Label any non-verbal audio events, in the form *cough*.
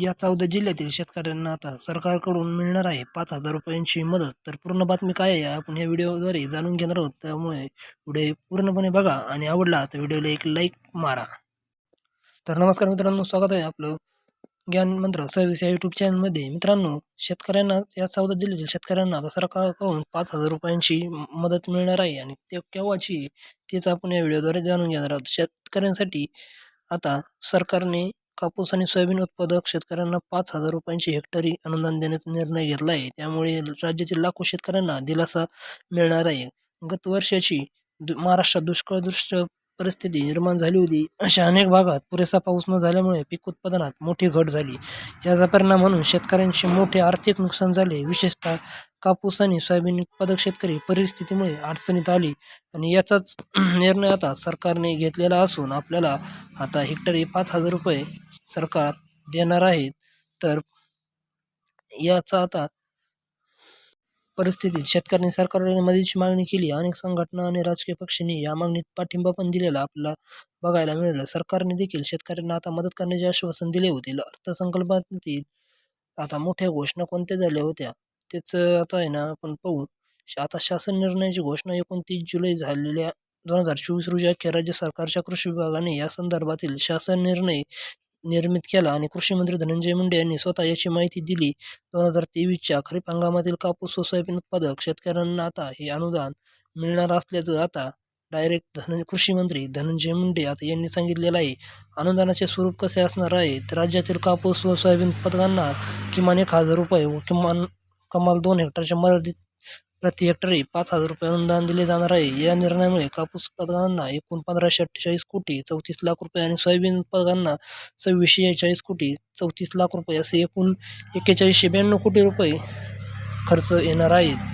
या चौदा जिल्ह्यातील शेतकऱ्यांना आता सरकारकडून मिळणार आहे पाच हजार रुपयांची मदत. तर पूर्ण बातमी काय आहे आपण या व्हिडिओद्वारे जाणून घेणार आहोत. त्यामुळे व्हिडिओ पूर्णपणे बघा आणि आवडला तर व्हिडिओला एक लाईक मारा. तर नमस्कार मित्रांनो स्वागत आहे आपलं ज्ञान मंत्र सर्व्हिस या यूट्यूब चॅनलमध्ये मित्रांनो शेतकऱ्यांना या चौदा जिल्ह्यातील शेतकऱ्यांना आता सरकारकडून पाच हजार रुपयांची मदत मिळणार आहे. आणि ते केव्हाची तेच आपण या व्हिडिओद्वारे जाणून घेणार आहोत. शेतकऱ्यांसाठी आता सरकारने कापूस आणि सोयाबीन उत्पादक शेतकऱ्यांना पाच हजार रुपयांची हेक्टरी अनुदान देण्याचा निर्णय घेतला आहे. त्यामुळे राज्यातील लाखो शेतकऱ्यांना दिलासा मिळणार आहे. गत वर्षाची दु महाराष्ट्रात दुष्काळदृष्ट परिस्थिती निर्माण झाली होती. अशा अनेक भागात पुरेसा पाऊस न झाल्यामुळे पीक उत्पादनात मोठी घट झाली. याचा परिणाम म्हणून शेतकऱ्यांचे मोठे आर्थिक नुकसान झाले. विशेषतः कापूस आणि सोयाबीन उत्पादक शेतकरी परिस्थितीमुळे अडचणीत आली आणि याचाच *clears throat* निर्णय आता सरकारने घेतलेला असून आपल्याला आता हेक्टरी पाच हजार रुपये सरकार देणार आहेत तर याचा आता परिस्थितीत शेतकऱ्यांनी सरकारने मदतीची मागणी केली. अनेक संघटना आणि राजकीय पक्षांनी या मागणीत पाठिंबा पण दिलेला आपल्याला बघायला मिळालं. सरकारने देखील शेतकऱ्यांना आता मदत करण्याचे आश्वासन दिले होते. अर्थसंकल्पातील आता मोठ्या घोषणा कोणत्या झाल्या होत्या त्याचं आता आहे ना आपण पाहू. श- आता शासन निर्णयाची घोषणा एकोणतीस जुलै झालेल्या दोन हजार चोवीस रोजी अखेर राज्य सरकारच्या कृषी विभागाने या संदर्भातील शासन निर्णय निर्मित केला आणि कृषी मंत्री धनंजय मुंडे यांनी स्वतः याची माहिती दिली. दोन हजार तेवीसच्या खरीप हंगामातील कापूस व सोयाबीन उत्पादक शेतकऱ्यांना आता हे अनुदान मिळणार असल्याचं आता डायरेक्ट धन कृषी मंत्री धनंजय मुंडे आता यांनी सांगितलेलं आहे. अनुदानाचे स्वरूप कसे असणार आहे? तर राज्यातील कापूस व सोयाबीन उत्पादकांना किमान एक हजार रुपये व किमान कमाल दोन हेक्टरच्या मर्यादित प्रति हेक्टरी पाच हजार रुपये अनुदान दिले जाणार आहे. या निर्णयामुळे कापूस उत्पादकांना एकूण पंधराशे अठ्ठेचाळीस कोटी चौतीस लाख रुपये आणि सोयाबीन उत्पादकांना सव्वीसशे चाळीस कोटी चौतीस लाख रुपये असे एकूण एक्केचाळीसशे ब्याण्णव कोटी रुपये खर्च येणार आहेत.